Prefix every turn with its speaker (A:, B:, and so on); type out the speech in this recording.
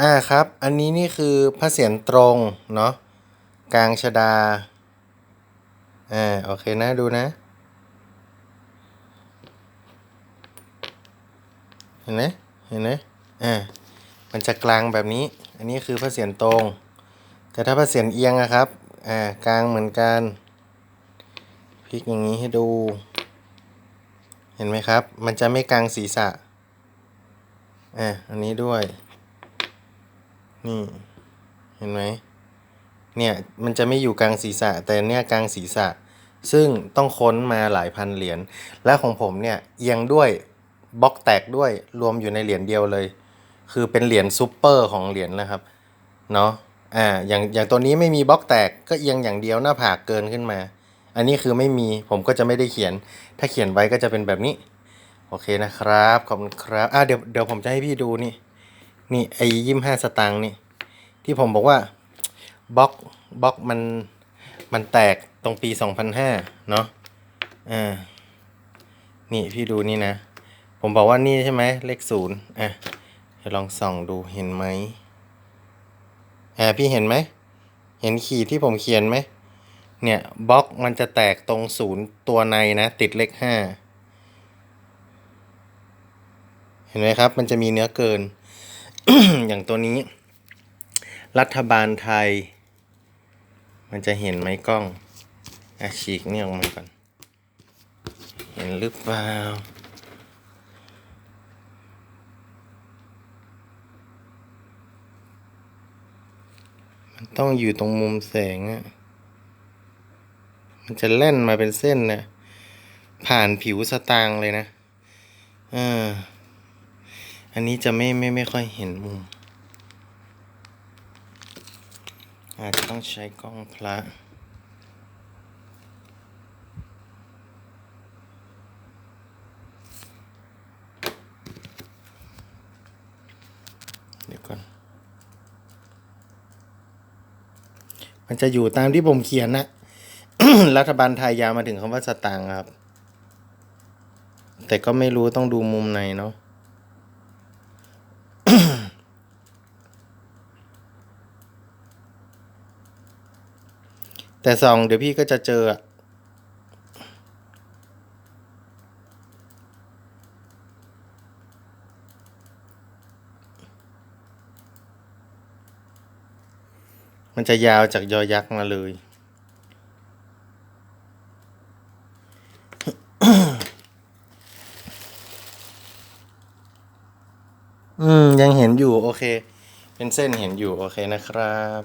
A: อ่าครับ อันนี้นี่คือพระเศียรตรงเนาะกลางชดา อ่า โอเคนะดูนะ เห็นไหมเห็นไหมอ่า มันจะกลางแบบนี้ อันนี้คือพระเศียรตรง แต่ถ้าพระเศียรเอียงอะครับ อ่า กลางเหมือนกันพลิกอย่างนี้ให้ดู เห็นไหมครับ มันจะไม่กลางศีรษะอ่าอันนี้ด้วย นี่ เห็นไหมเนี่ยมันจะไม่อยู่กลางศีรษะ แต่เนี่ยกลางศีรษะ ซึ่งต้องค้นมาหลายพันเหรียญและของผมเนี่ยเอียงด้วยบล็อกแตกด้วยรวมอยู่ในเหรียญเดียวเลย คือเป็นเหรียญซูเปอร์ของเหรียญนะครับเนาะอ่าอย่างอย่างตัวนี้ไม่มีบล็อกแตกก็เอียงอย่างเดียวหน้าผากเกินขึ้นมา อันนี้คือไม่มีผมก็จะไม่ได้เขียน ถ้าเขียนไว้ก็จะเป็นแบบนี้ โอเคนะครับขอบคุณครับอ่าเดี๋ยวเดี๋ยวผมจะให้พี่ดูนี่ นี่ไอ้ยี่ห้าสตางค์นี่ ที่ผมบอกว่าบล็อกบล็อกมันมันแตกตรงปี2005เนาะอ่านี่พี่ดูนี่นะ ผมบอกว่านี่ใช่ไหมเลขศูนย์อะลองส่องดูเห็นไหมอ่าพี่เห็นไหม เห็นขีดที่ผมเขียนไหมเนี่ยบล็อกมันจะแตกตรงศูนย์ตัวในนะ ติดเลขห้าเห็นไหมครับ มันจะมีเนื้อเกิน อย่างตัวนี้ รัฐบาลไทย มันจะเห็นไหมกล้องอะฉีกนี่ออกมาก่อน เห็นหรือเปล่ามันต้องอยู่ตรงมุมแสงอะมันจะเล่นมาเป็นเส้นนะผ่านผิวสตางเลยนะอ่า อันนี้จะไม่ไม่ไม่ค่อยเห็นมุม อาจจะต้องใช้กล้องพระเดี๋ยวก่อน มันจะอยู่ตามที่ผมเขียนนะรัฐบาลไทยยามาถึงคำว่าสตางค์ครับ แต่ก็ไม่รู้ต้องดูมุมไหนเนาะ แต่ส่องเดี๋ยวพี่ก็จะเจอมันจะยาวจากยอยักษ์มาเลย อืม ยังเห็นอยู่ โอเค เป็นเส้นเห็นอยู่ โอเคนะครับ